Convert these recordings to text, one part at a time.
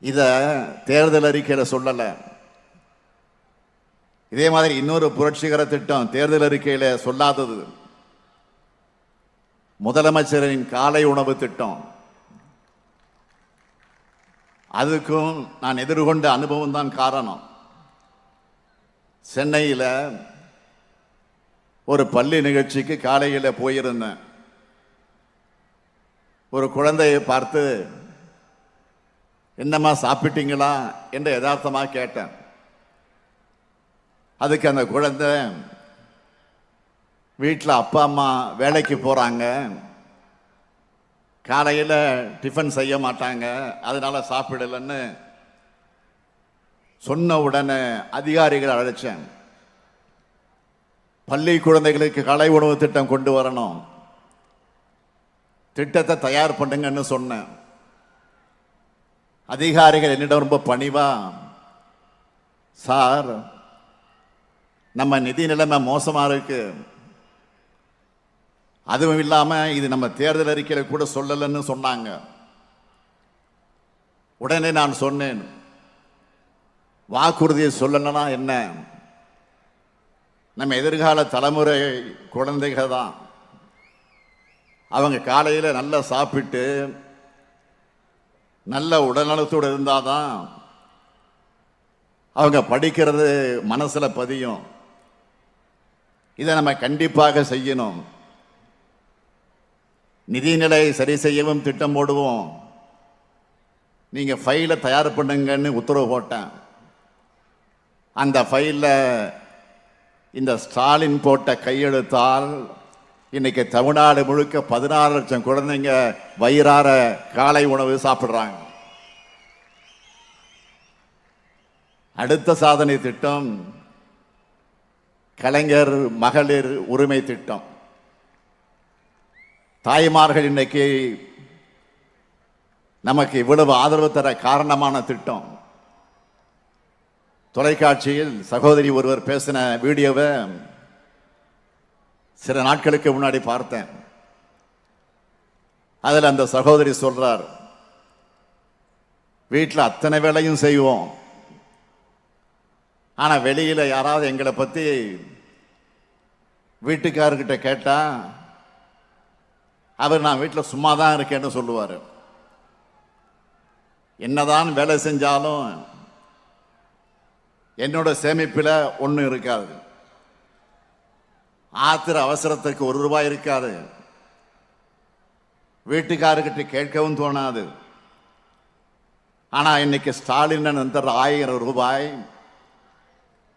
இதை தேர்தல் அறிக்கையில் சொல்லலை. இதே மாதிரி இன்னொரு புரட்சிகர திட்டம் தேர்தல் அறிக்கையில் சொல்லாதது. முதலமைச்சரின் காலை உணவு திட்டம். அதுக்கும் நான் எதிர்கொண்ட அனுபவம் தான் காரணம். சென்னையில் ஒரு பள்ளி நிகழ்ச்சிக்கு காலையில் போயிருந்தேன். ஒரு குழந்தையை பார்த்து என்னம்மா சாப்பிட்டீங்களா என்று யதார்த்தமாக கேட்டேன். அதுக்கு அந்த குழந்தை வீட்டில் அப்பா அம்மா வேலைக்கு போகிறாங்க காலையில் டிஃபன் செய்ய மாட்டாங்க. அதனால் சாப்பிடலன்னு சொன்ன உடனே அதிகாரிகள் அழைச்சேன். பள்ளி குழந்தைகளுக்கு கலை உணவு திட்டம் கொண்டு வரணும். திட்டத்தை தயார் பண்ணுங்கன்னு சொன்னேன். அதிகாரிகள் என்னிடம் ரொம்ப பணிவா? சார் நம்ம நிதி நிலைமை மோசமாக இருக்கு. அதுவும் இல்லாமல் இது நம்ம தேர்தல் அறிக்கையில் கூட சொல்லலைன்னு சொன்னாங்க. உடனே நான் சொன்னேன். வாக்குறுதியை சொல்லணும்னா என்ன? நம்ம எதிர்கால தலைமுறை குழந்தைகள் தான். அவங்க காலையில் நல்லா சாப்பிட்டு நல்ல உடல்நலத்தோடு இருந்தால் தான் அவங்க படிக்கிறது மனசில் பதியும். இதை நம்ம கண்டிப்பாக செய்யணும். நிதிநிலை சரி செய்யவும் திட்டம் போடுவோம். நீங்கள் ஃபைலை தயார் பண்ணுங்கன்னு உத்தரவு போட்டேன். அந்த ஃபைலில் இந்த ஸ்டாலின் போட்ட கையெழுத்தால் இன்னைக்கு தமிழ்நாடு முழுக்க பதினாறு லட்சம் குழந்தைங்க வயிறார காலை உணவு சாப்பிட்றாங்க. அடுத்த சாதனை திட்டம் கலைஞர் மகளிர் உரிமை திட்டம். தாய்மார்கள் இன்னைக்கு நமக்கு இவ்வளவு ஆதரவு தர காரணமான திட்டம். தொலைக்காட்சியில் சகோதரி ஒருவர் பேசின வீடியோவை சில நாட்களுக்கு முன்னாடி பார்த்தேன். அதில் அந்த சகோதரி சொல்றார் வீட்டில் அத்தனை வேலையும் செய்வோம். ஆனால் வெளியில் யாராவது எங்களை பற்றி வீட்டுக்காரர்கிட்ட கேட்டா அவர் நான் வீட்டில் சும்மா தான் இருக்கேன்னு சொல்லுவார். என்னதான் வேலை செஞ்சாலும் என்னோட சேமிப்பில் ஒன்றும் இருக்காது. ஆத்திர அவசரத்துக்கு ஒரு ரூபாய் இருக்காது. வீட்டுக்காரர்கிட்ட கேட்கவும் தோணாது. ஆனால் இன்னைக்கு ஸ்டாலின் தர ஆயிரம் ரூபாய்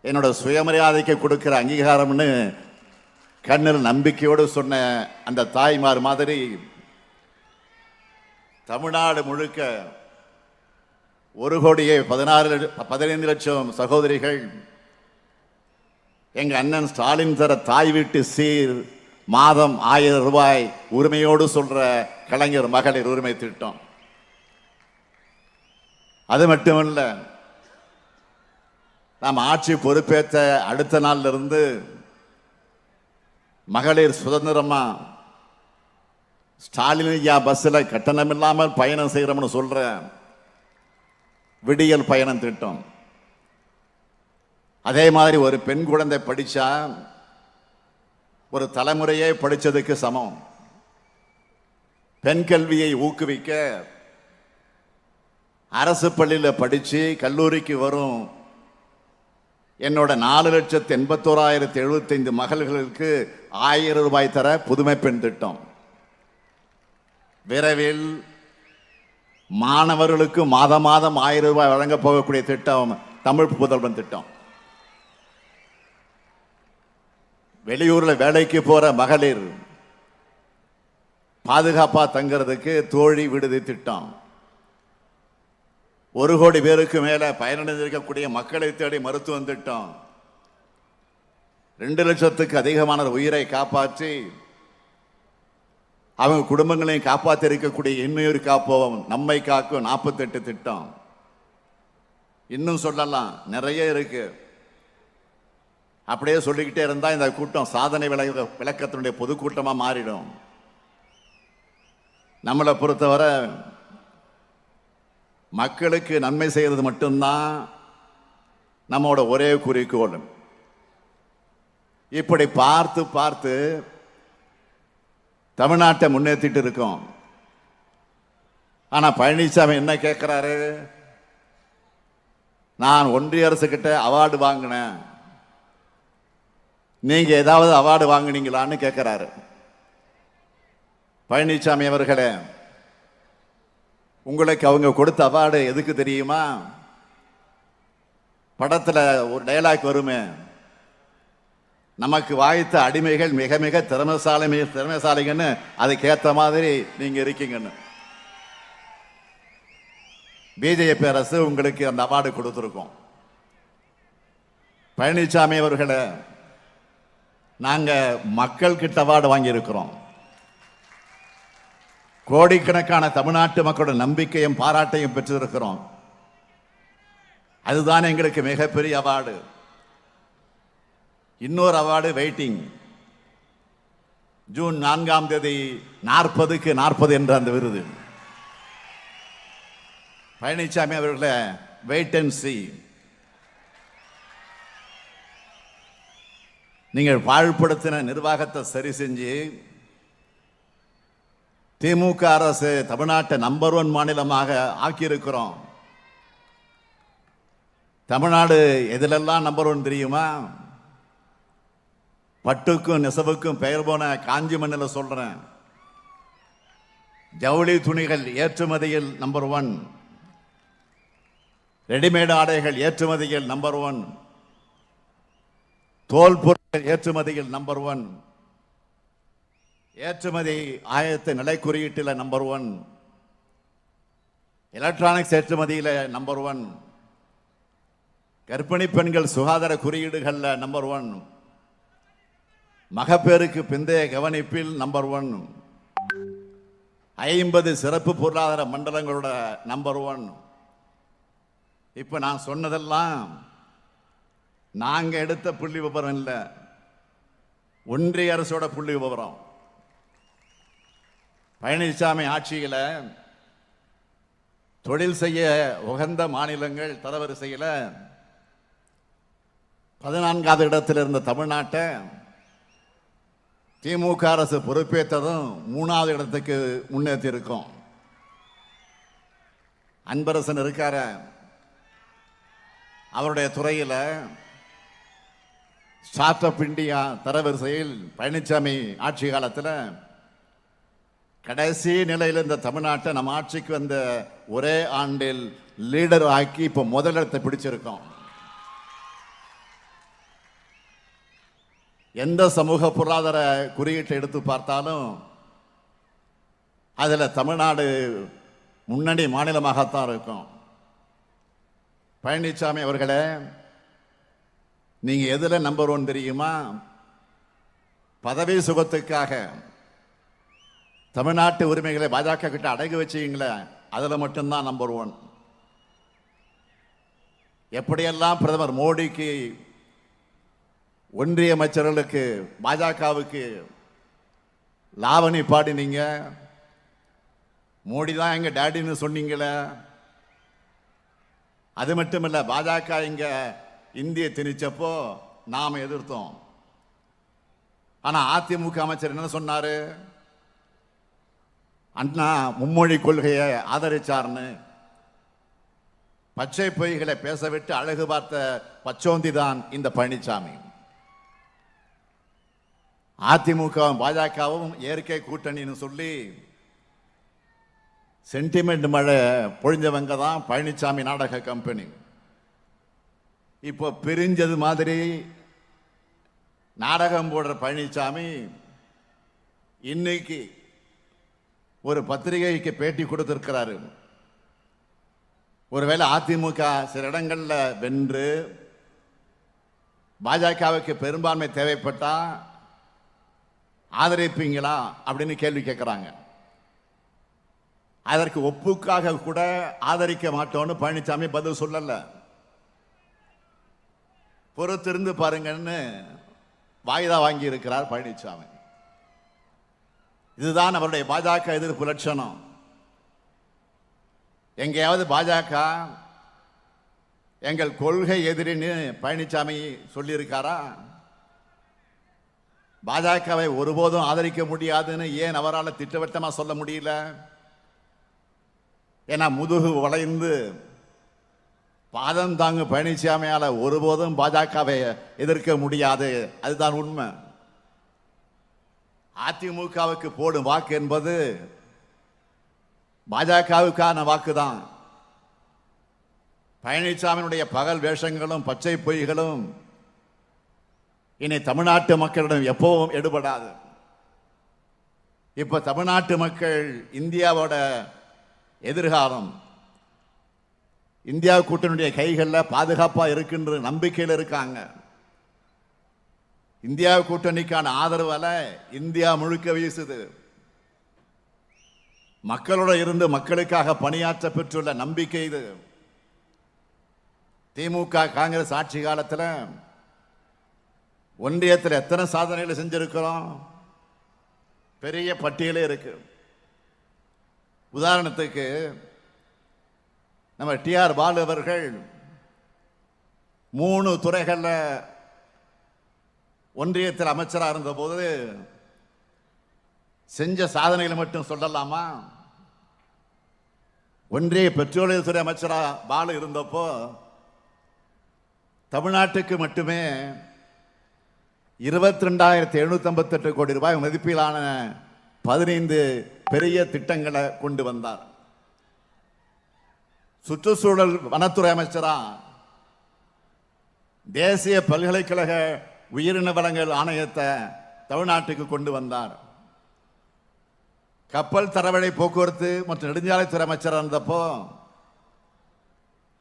என்னோட சுயமரியாதைக்கு கொடுக்கிற அங்கீகாரம்னு கண்ணில் நம்பிக்கையோடு சொன்ன அந்த தாய்மார் மாதிரி தமிழ்நாடு முழுக்க ஒரு கோடியே பதினாறு பதினைந்து லட்சம் சகோதரிகள் எங்கள் அண்ணன் ஸ்டாலின் தர தாய் வீட்டு சீர் மாதம் ஆயிரம் ரூபாய் உரிமையோடு சொல்ற கலைஞர் மகளிர் உரிமை திட்டம். அது மட்டுமல்ல நாம் ஆட்சி பொறுப்பேற்ற அடுத்த நாள்ல இருந்து மகளிர் சுதந்திரமா ஸ்டாலின் ஐயா பஸ்ஸில் கட்டணம் இல்லாமல் பயணம் செய்கிறோம்னு சொல்ற விடியல் பயணம் திட்டம். அதே மாதிரி ஒரு பெண் குழந்தை படித்தா ஒரு தலைமுறையே படித்ததுக்கு சமம். பெண் கல்வியை ஊக்குவிக்க அரசு பள்ளியில் படித்து கல்லூரிக்கு வரும் என்னோட நாலு லட்சத்து எண்பத்தோராயிரத்தி எழுபத்தைந்து மகள்களுக்கு ஆயிரம் ரூபாய் தர புதுமை பெண் திட்டம். விரைவில் மாணவர்களுக்கு மாதம் மாதம் ஆயிரம் ரூபாய் வழங்க போகக்கூடிய திட்டம் தமிழ் புதல்வன் திட்டம். வெளியூரில் வேலைக்கு போகிற மகளிர் பாதுகாப்பாக தங்கிறதுக்கு தோழி விடுதி திட்டம். ஒரு கோடி பேருக்கு மேலே பயனடைந்திருக்கக்கூடிய மக்களை தேடி மருத்துவம் திட்டம். ரெண்டு லட்சத்துக்கு அதிகமான உயிரை காப்பாற்றி அவங்க குடும்பங்களையும் காப்பாற்றி இருக்கக்கூடிய இன்னுயிர் காப்போம் நம்மை காக்கும் நாற்பத்தெட்டு திட்டம். இன்னும் சொல்லலாம் நிறைய இருக்குது அப்படியே சொல்லிக்கிட்டே இருந்தால் இந்த கூட்டம் சாதனை விளக்க விளக்கத்தினுடைய பொதுக்கூட்டமாக மாறிடும். நம்மளை பொறுத்தவரை மக்களுக்கு நன்மை செய்கிறது மட்டும்தான் நம்மோட ஒரே குறிக்கோள். இப்படி பார்த்து பார்த்து தமிழ்நாட்டை முன்னேற்றிட்டு இருக்கோம். ஆனால் பழனிசாமி என்ன கேட்குறாரு நான் ஒன்றிய அரசு அவார்டு வாங்கினேன். நீங்க ஏதாவது அவார்டு வாங்குனீங்களான்னு கேட்குறாரு பழனிசாமி அவர்களே உங்களுக்கு அவங்க கொடுத்த அவார்டு எதுக்கு தெரியுமா? படத்துல ஒரு டைலாக் வருமே நமக்கு வாய்த்த அடிமைகள் மிக மிக திறமைசாலை மிக திறமைசாலிங்கன்னு அதுக்கேற்ற மாதிரி நீங்க இருக்கீங்கன்னு. பிஜேபி அரசு உங்களுக்கு அந்த அவார்டு கொடுத்துருக்கோம். பழனிசாமி அவர்களே நாங்கள் மக்கள் கிட்ட அவார்டு வாங்கியிருக்கிறோம். கோடிக்கணக்கான தமிழ்நாட்டு மக்களோட நம்பிக்கையும் பாராட்டையும் பெற்றிருக்கிறோம். அதுதான் எங்களுக்கு மிகப்பெரிய அவார்டு. இன்னொரு அவார்டு வெயிட்டிங். ஜூன் நான்காம் தேதி நாற்பதுக்கு நாற்பது என்ற அந்த விருது. பழனிசாமி அவர்களை வெயிட் அண்ட் சி நீங்கள் பாழ்படுத்தின நிர்வாகத்தை சரி செஞ்சு திமுக அரசு தமிழ்நாட்டை நம்பர் ஒன் மாநிலமாக ஆக்கியிருக்கிறோம். தமிழ்நாடு எதிலெல்லாம் நம்பர் ஒன் தெரியுமா? பட்டுக்கும் நெசவுக்கும் பெயர் போன காஞ்சி மண்ணில் சொல்றேன். ஜவுளி துணிகள் ஏற்றுமதியில் நம்பர் ஒன் ரெடிமேட் ஆடைகள் ஏற்றுமதியில் நம்பர் ஒன் தோல் பொருட்கள் ஏற்றுமதியில் நம்பர் ஒன் ஏற்றுமதி ஆயத்த நிலை குறியீட்டில் நம்பர் ஒன் எலக்ட்ரானிக்ஸ் ஏற்றுமதியில் நம்பர் ஒன் கர்ப்பிணி பெண்கள் சுகாதார குறியீடுகளில் நம்பர் ஒன் மகப்பேருக்கு பிந்தைய கவனிப்பில் நம்பர் ஒன் ஐம்பது சிறப்பு பொருளாதார மண்டலங்களோட நம்பர் ஒன் இப்போ நான் சொன்னதெல்லாம் நாங்க எடுத்த புள்ளி விவரம் இல்லை. ஒன்றிய அரசோட புள்ளி விவரம். பழனிசாமி ஆட்சியில் தொழில் செய்ய உகந்த மாநிலங்கள் தரவரிசையில் பதினான்காவது இடத்தில் இருந்த தமிழ்நாட்டை திமுக அரசு பொறுப்பேற்றதும் மூணாவது இடத்துக்கு முன்னேற்றி இருக்கோம் அன்பரசன் இருக்கார. அவருடைய துறையில் ஸ்டார்ட் அப் இண்டியா தரவரிசையில் பழனிசாமி ஆட்சி காலத்தில் கடைசி நிலையில் இருந்த தமிழ்நாட்டை நம்ம ஆட்சிக்கு வந்த ஒரே ஆண்டில் லீடர் ஆக்கி இப்போ முதலிடத்தை பிடிச்சிருக்கோம். எந்த சமூக பொருளாதார குறியீட்டை எடுத்து பார்த்தாலும் அதில் தமிழ்நாடு முன்னணி மாநிலமாகத்தான் இருக்கும். பழனிசாமி அவர்களே நீங்க எதுல நம்பர் ஒன் தெரியுமா? பதவி சுகத்துக்காக. தமிழ்நாட்டு உரிமைகளை பாஜக கிட்ட அடகு வச்சீங்களே அதுல மட்டும்தான் நம்பர் ஒன் எப்படியெல்லாம் பிரதமர் மோடிக்கு ஒன்றிய அமைச்சர்களுக்கு பாஜகவுக்கு லாவணி பாடினீங்க மோடி தான் எங்க டேடின்னு சொன்னீங்களே? அது மட்டும் இல்லை பாஜக இங்கே இந்திய திணிச்சப்போ நாம எதிர்த்தோம். ஆனால் அதிமுக அமைச்சர் என்ன சொன்னார்? அண்ணா மும்மொழி கொள்கையை ஆதரிச்சார்னு. பச்சை பொய்களை பேசவிட்டு அழகு பார்த்த பச்சோந்தி தான் இந்த பழனிசாமி அதிமுகவும் பாஜகவும் இயற்கை கூட்டணின்னு சொல்லி சென்டிமெண்ட் மழை பொழிஞ்சவங்க தான் பழனிசாமி நாடக கம்பெனி இப்போ பிரிஞ்சது மாதிரி நாடகம் போடுற பழனிசாமி இன்னைக்கு ஒரு பத்திரிகைக்கு பேட்டி கொடுத்துருக்கிறாரு. ஒருவேளை அதிமுக சில இடங்களில் வென்று பாஜகவுக்கு பெரும்பான்மை தேவைப்பட்டா ஆதரிப்பீங்களா அப்படின்னு கேள்வி கேட்குறாங்க. அதற்கு ஒப்புக்காக கூட ஆதரிக்க மாட்டோம்னு பழனிசாமி பதில் சொல்லலை. பொறுத்திருந்து பாருங்கன்னு வாய்தா வாங்கி இருக்கிறார் பழனிசாமி இதுதான் அவருடைய பாஜக எதிர்ப்பு லட்சணம். எங்கேயாவது பாஜக எங்கள் கொள்கை எதிரின்னு பழனிசாமி சொல்லியிருக்காரா? பாஜகவை ஒருபோதும் ஆதரிக்க முடியாதுன்னு ஏன் அவரால் திட்டவட்டமாக சொல்ல முடியல? ஏன்னா முதுகு வளைந்து பாதம் தாங்க பழனிசாமியால் ஒருபோதும் பாஜகவை எதிர்க்க முடியாது. அதுதான் உண்மை. அதிமுகவுக்கு போடும் வாக்கு என்பது பாஜகவுக்கான வாக்கு தான் பழனிசாமியினுடைய பகல் வேஷங்களும் பச்சை பொய்களும் இனி தமிழ்நாட்டு மக்களிடம் எப்பவும் எடுபடாது. இப்போ தமிழ்நாட்டு மக்கள் இந்தியாவோட எதிர்காலம் இந்தியா கூட்டணியுடைய கைகளில் பாதுகாப்பாக இருக்குன்ற நம்பிக்கையில் இருக்காங்க. இந்தியா கூட்டணிக்கான ஆதரவால் இந்தியா முழுக்க வீசுது. மக்களோட இருந்து மக்களுக்காக பணியாற்ற பெற்றுள்ள நம்பிக்கை இது. திமுக காங்கிரஸ் ஆட்சி காலத்தில் ஒன்றியத்தில் எத்தனை சாதனைகளை செஞ்சிருக்கிறோம்? பெரிய பட்டியலே இருக்கு. உதாரணத்துக்கு நம்ம டிஆர் பாலு அவர்கள் மூணு துறைகளில் ஒன்றியத்தில் அமைச்சராக இருந்தபோது செஞ்ச சாதனைகளை மட்டும் சொல்லலாமா? ஒன்றிய பெட்ரோலியத்துறை அமைச்சராக பாலு இருந்தப்போ தமிழ்நாட்டுக்கு மட்டுமே இருபத்தி ரெண்டாயிரத்தி எழுநூற்றம்பத்தெட்டு கோடி ரூபாய் மதிப்பிலான பதினைந்து பெரிய திட்டங்களை கொண்டு வந்தார். சுற்றுச்சூழல் வனத்துறை அமைச்சரா? தேசிய பல்கலைக்கழக உயிரின வளங்கள் ஆணையத்தை தமிழ்நாட்டுக்கு கொண்டு வந்தார். கப்பல் தரவழை போக்குவரத்து மற்றும் நெடுஞ்சாலைத்துறை அமைச்சராக இருந்தப்போ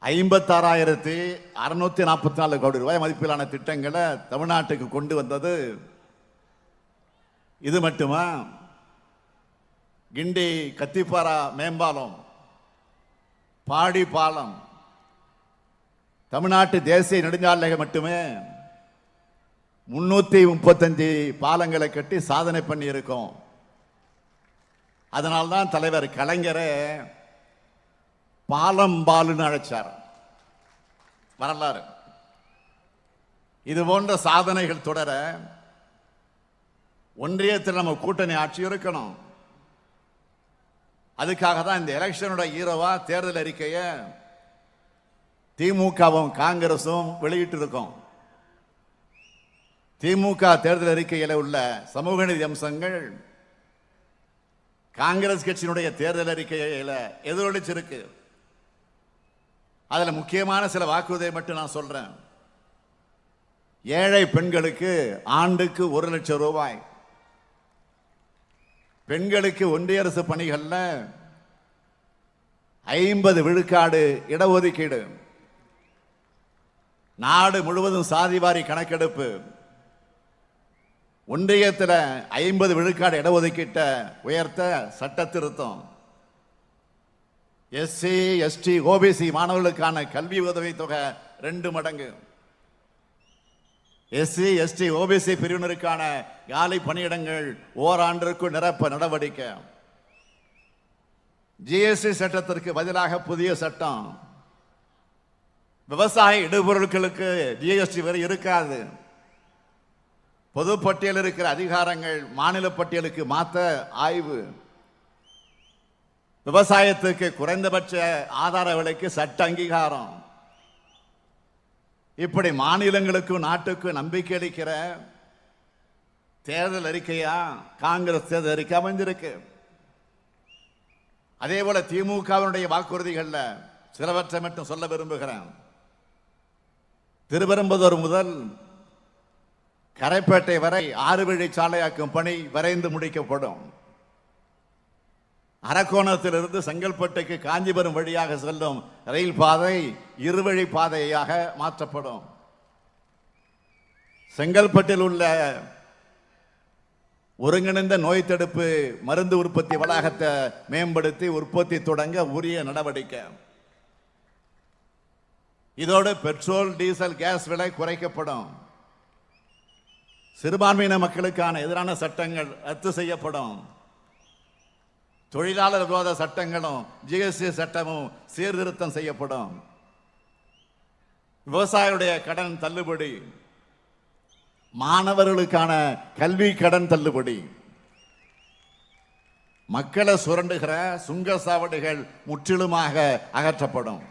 ஐம்பத்தாறாயிரத்தி அறுநூத்தி நாற்பத்தி நாலு கோடி ரூபாய் மதிப்பிலான திட்டங்களை தமிழ்நாட்டுக்கு கொண்டு வந்தது. இது மட்டுமா? கிண்டி கத்திப்பாரா மேம்பாலம். பாடி பாலம். தமிழ்நாட்டு தேசிய நெடுஞ்சாலைகள் மட்டுமே முன்னூற்றி முப்பத்தஞ்சு பாலங்களை கட்டி சாதனை பண்ணி இருக்கோம் அதனால்தான் தலைவர் கலைஞரை பாலம் பாலுன்னு அழைச்சார். வரலாறு. இது போன்ற சாதனைகள் தொடர ஒன்றியத்தில் நம்ம கூட்டணி ஆட்சி இருக்கணும். அதுக்காக தான் இந்த எலெக்ஷனோட ஈரோவா தேர்தல் அறிக்கையை திமுகவும் காங்கிரஸும் வெளியிட்டு இருக்கோம் திமுக தேர்தல் அறிக்கையில் உள்ள சமூக நீதி அம்சங்கள் காங்கிரஸ் கட்சியினுடைய தேர்தல் அறிக்கையில் எதிரொலிச்சிருக்கு. அதில் முக்கியமான சில வாக்குறுதியை மட்டும் நான் சொல்கிறேன் ஏழை பெண்களுக்கு ஆண்டுக்கு ஒரு லட்சம் ரூபாய் பெண்களுக்கு ஒன்றிய அரசு பணிகளில் ஐம்பது விழுக்காடு இடஒதுக்கீடு. நாடு முழுவதும் சாதிவாரி கணக்கெடுப்பு. ஒன்றியத்தில் ஐம்பது விழுக்காடு இடஒதுக்கீட்டை உயர்த்த சட்ட திருத்தம். எஸ்சி எஸ்டி ஓபிசி மாணவர்களுக்கான கல்வி உதவித்தொகை தொகை ரெண்டு மடங்கு. எஸ்சி எஸ்டி ஓபிசி பிரிவினருக்கான காலி பணியிடங்கள் ஓராண்டிற்குள் நிரப்ப நடவடிக்கை. ஜிஎஸ்டி சட்டத்திற்கு பதிலாக புதிய சட்டம். விவசாய இடுபொருட்களுக்கு ஜிஎஸ்டி வரி இருக்காது. பொது பட்டியல் இருக்கிற அதிகாரங்கள் மாநில பட்டியலுக்கு மாத்த ஆய்வு. விவசாயத்துக்கு குறைந்தபட்ச ஆதார விலைக்கு சட்ட அங்கீகாரம். இப்படி மாநிலங்களுக்கும் நாட்டுக்கும் நம்பிக்கை அளிக்கிற தேர்தல் அறிக்கையா? காங்கிரஸ் தேர்தல் அறிக்கை அமைஞ்சிருக்கு அதே போல திமுகவினுடைய வாக்குறுதிகளில் சிலவற்றை மட்டும் சொல்ல விரும்புகிறேன். திருவெரும்புதூர் முதல் கரைப்பேட்டை வரை ஆறு வழி சாலையாக்கும் பணி விரைந்து முடிக்கப்படும். அரக்கோணத்திலிருந்து செங்கல்பட்டுக்கு காஞ்சிபுரம் வழியாக செல்லும் ரயில் பாதை இருவழி பாதையாக மாற்றப்படும். செங்கல்பட்டில் உள்ள ஒருங்கிணைந்த நோய் தடுப்பு மருந்து உற்பத்தி வளாகத்தை மேம்படுத்தி உற்பத்தி தொடங்க உரிய நடவடிக்கை. இதோடு பெட்ரோல் டீசல் கேஸ் விலை குறைக்கப்படும். சிறுபான்மையின மக்களுக்கான எதிரான சட்டங்கள் ரத்து செய்யப்படும். தொழிலாளர் விரோத சட்டங்களும் ஜிஎஸ்டி சட்டமும் சீர்திருத்தம் செய்யப்படும். விவசாயியுடைய கடன் தள்ளுபடி மாணவர்களுக்கான கல்வி கடன் தள்ளுபடி. மக்களை சுரண்டுகிற சுங்க சாவடிகள் முற்றிலுமாக அகற்றப்படும்.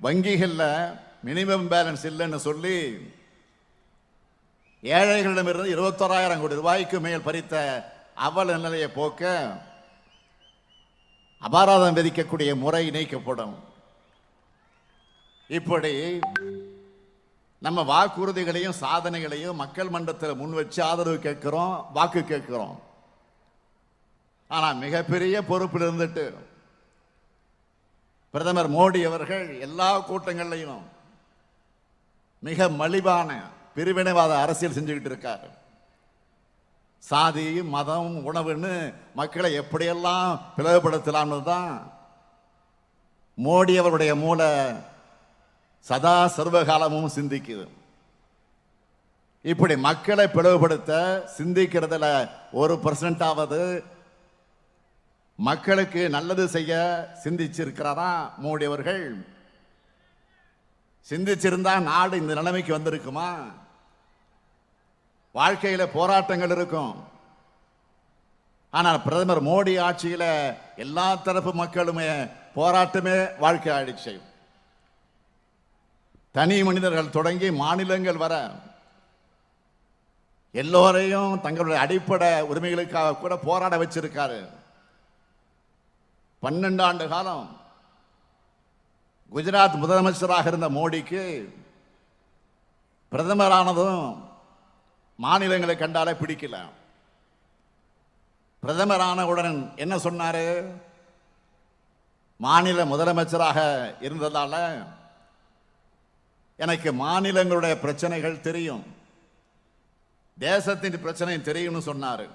வங்கிகளில் மினிமம் பேலன்ஸ் இல்லைன்னு சொல்லி ஏழைகளிடமிருந்து இருபத்தோராயிரம் கோடி ரூபாய்க்கு மேல் பறித்த அவல நிலையை போக்க அபராதம் விதிக்கக்கூடிய முறை நீக்கப்படும். இப்படி நம்ம வாக்குறுதிகளையும் சாதனைகளையும் மக்கள் மன்றத்தில் முன் வச்சு ஆதரவு கேட்கிறோம் வாக்கு கேட்கிறோம். ஆனால் மிகப்பெரிய பொறுப்பில் இருந்துட்டு பிரதமர் மோடி அவர்கள் எல்லா கூட்டங்கள்லையும் மிக மலிவான பிரிவினைவாத அரசியல் செஞ்சுக்கிட்டு இருக்காரு. சாதி மதம் உணவுன்னு மக்களை எப்படியெல்லாம் பிளவுபடுத்தலாம்னு தான் மோடி அவருடைய மூளை சதா சர்வகாலமும் சிந்திக்குது. இப்படி மக்களை பிளவுபடுத்த சிந்திக்கிறதுல ஒரு பர்சன்டாவது மக்களுக்கு நல்லது செய்ய சிந்திச்சிருக்கிறாரா மோடி அவர்கள்? சிந்திச்சிருந்தா நாடு இந்த நிலைமைக்கு வந்திருக்குமா? வாழ்க்கையில போராட்டங்கள் இருக்கும். ஆனால் பிரதமர் மோடி ஆட்சியில் எல்லா தரப்பு மக்களுமே போராட்டமே வாழ்க்கை ஆயிடுச்சு. தனி மனிதர்கள் தொடங்கி மாநிலங்கள் வர எல்லோரையும் தங்களுடைய அடிப்படை உரிமைகளுக்காக கூட போராட வச்சிருக்காரு. பன்னெண்டு ஆண்டு காலம் குஜராத் முதலமைச்சராக இருந்த மோடிக்கு பிரதமரானதும் மாநிலங்களை கண்டாலே பிடிக்கல. பிரதமரானவுடன் என்ன சொன்னாரு? மாநில முதலமைச்சராக இருந்ததால எனக்கு மாநிலங்களுடைய பிரச்சனைகள் தெரியும். தேசத்தின் பிரச்சனை தெரியும்னு சொன்னாரு.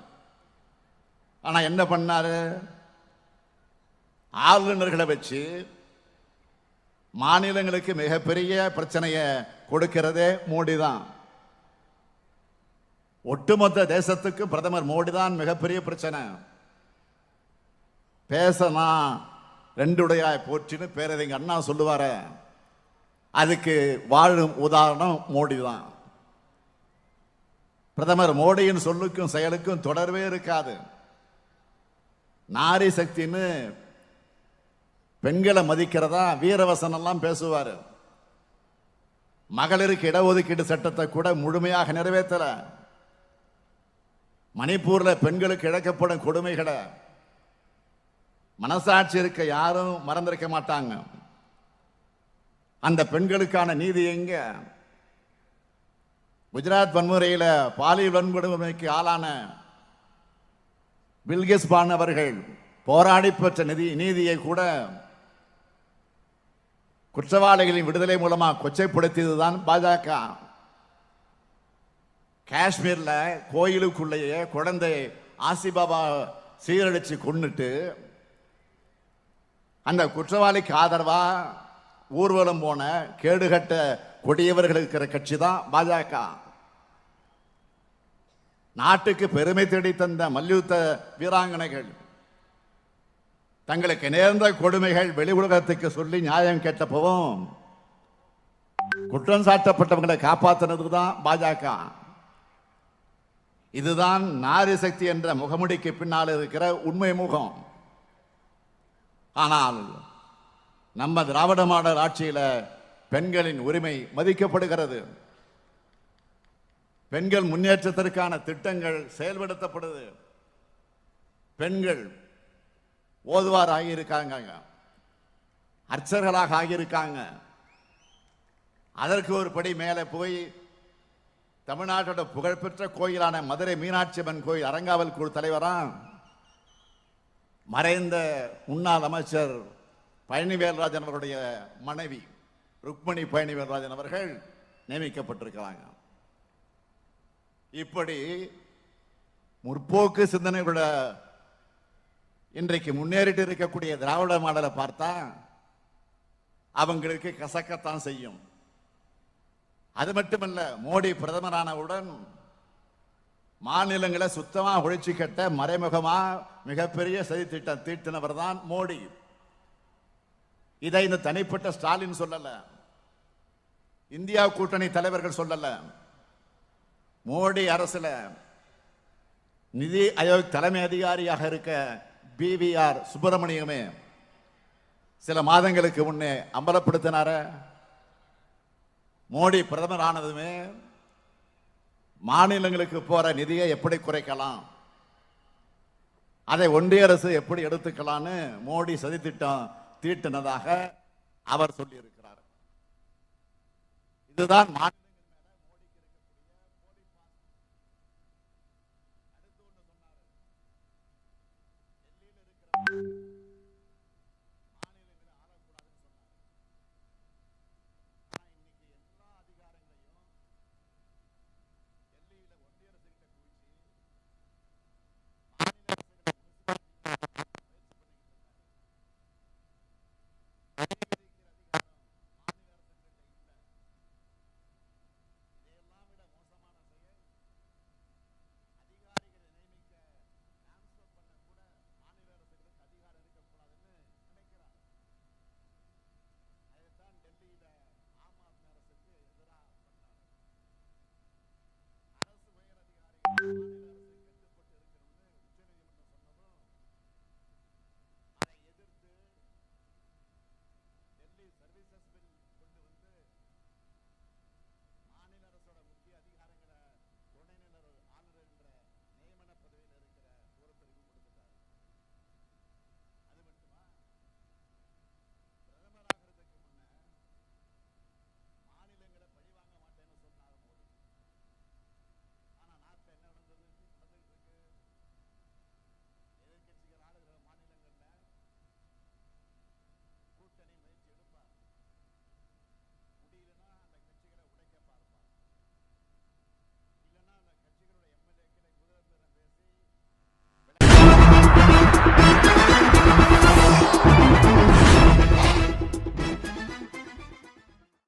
ஆனா என்ன பண்ணாரு? ஆளுநர்களை வச்சு மாநிலங்களுக்கு மிகப்பெரிய பிரச்சனையை கொடுக்கிறதே மோடி தான் ஒட்டுமொத்த தேசத்துக்கு பிரதமர் மோடி தான் மிகப்பெரிய பிரச்சனை. பேசனா ரெண்டுடையாய் போற்றின்னு பேரறிஞர் அண்ணா சொல்லுவார. அதுக்கு வாழும் உதாரணம் மோடி தான். பிரதமர் மோடியின் சொல்லுக்கும் செயலுக்கும் தொடர்பே இருக்காது. நாரி சக்தின்னு பெண்களை மதிக்கிறதா வீரவசனெல்லாம் பேசுவார். மகளிருக்கு இடஒதுக்கீடு சட்டத்தை கூட முழுமையாக நிறைவேற்றலை. மணிப்பூரில் பெண்களுக்கு இழக்கப்படும் கொடுமைகளை மனசாட்சி இருக்க யாரும் மறந்திருக்க மாட்டாங்க. அந்த பெண்களுக்கான நீதி எங்க? குஜராத் வன்முறையில் பாலியல் வன்கொடுமைக்கு ஆளான பில்கிஸ் பான் அவர்கள் போராடி பெற்ற நிதி நீதியை கூட குற்றவாளிகளின் விடுதலை மூலமா கொச்சைப்படுத்தியதுதான் பாஜக. காஷ்மீரில் கோயிலுக்குள்ளேயே குழந்தை ஆசிபாபா சீரழிச்சு கொன்னுட்டு அந்த குற்றவாளிக்கு ஆதரவாக ஊர்வலம் போன கேடுகட்ட கொடியவர்கள் இருக்கிற கட்சி தான் பாஜக. நாட்டுக்கு பெருமை தேடி தந்த மல்யுத்த வீராங்கனைகள் தங்களுக்கு நேர்ந்த கொடுமைகள் வெளி உலகத்துக்கு சொல்லி நியாயம் கேட்டப்பவும் குற்றம் சாட்டப்பட்டவங்களை காப்பாற்றினது தான் பாஜக. இதுதான் நாரி சக்தி என்ற முகமுடிக்கு பின்னால் இருக்கிற உண்மை முகம். ஆனால் நம்ம திராவிட மாடல் ஆட்சியில் பெண்களின் உரிமை மதிக்கப்படுகிறது. பெண்கள் முன்னேற்றத்திற்கான திட்டங்கள் செயல்படுத்தப்படுது. பெண்கள் ஓதுவார் ஆகியிருக்காங்க. அர்ச்சர்களாக ஆகியிருக்காங்க. அதற்கு ஒரு படி மேலே போய் தமிழ்நாட்டோட புகழ்பெற்ற கோயிலான மதுரை மீனாட்சி அம்மன் கோயில் அரங்காவல் குழு தலைவரா மறைந்த முன்னாள் அமைச்சர் பழனிவேல்ராஜன் அவருடைய மனைவி ருக்மணி பழனிவேல்ராஜன் அவர்கள் நியமிக்கப்பட்டிருக்கிறாங்க. இப்படி முற்போக்கு சிந்தனைகளோட இன்றைக்கு முன்னேறிட்டு இருக்கக்கூடிய திராவிட மாடலை பார்த்தா அவங்களுக்கு கசக்கத்தான் செய்யும். அது மட்டுமல்ல மோடி பிரதமரானவுடன் மாநிலங்களை சுத்தமாக ஒழிச்சு கட்ட மறைமுகமாக மிகப்பெரிய சதி திட்டம் தீட்டினவர் தான் மோடி. இதை இந்த தனிப்பட்ட ஸ்டாலின் சொல்லல. இந்தியா கூட்டணி தலைவர்கள் சொல்லல. மோடி அரசுல நிதி ஆயோக் தலைமை அதிகாரியாக இருக்க பிவிஆர் சுப்பிரமணியமே சில மாதங்களுக்கு முன்னே அம்பலப்படுத்தினார. மோடி பிரதமர் ஆனதுமே மாநிலங்களுக்கு போற நிதியை எப்படி குறைக்கலாம்? அதை ஒன்றிய அரசு எப்படி எடுத்துக்கலாம்னு மோடி சதித்திட்டம் தீட்டினதாக அவர் சொல்லியிருக்கிறார். இதுதான் மாநில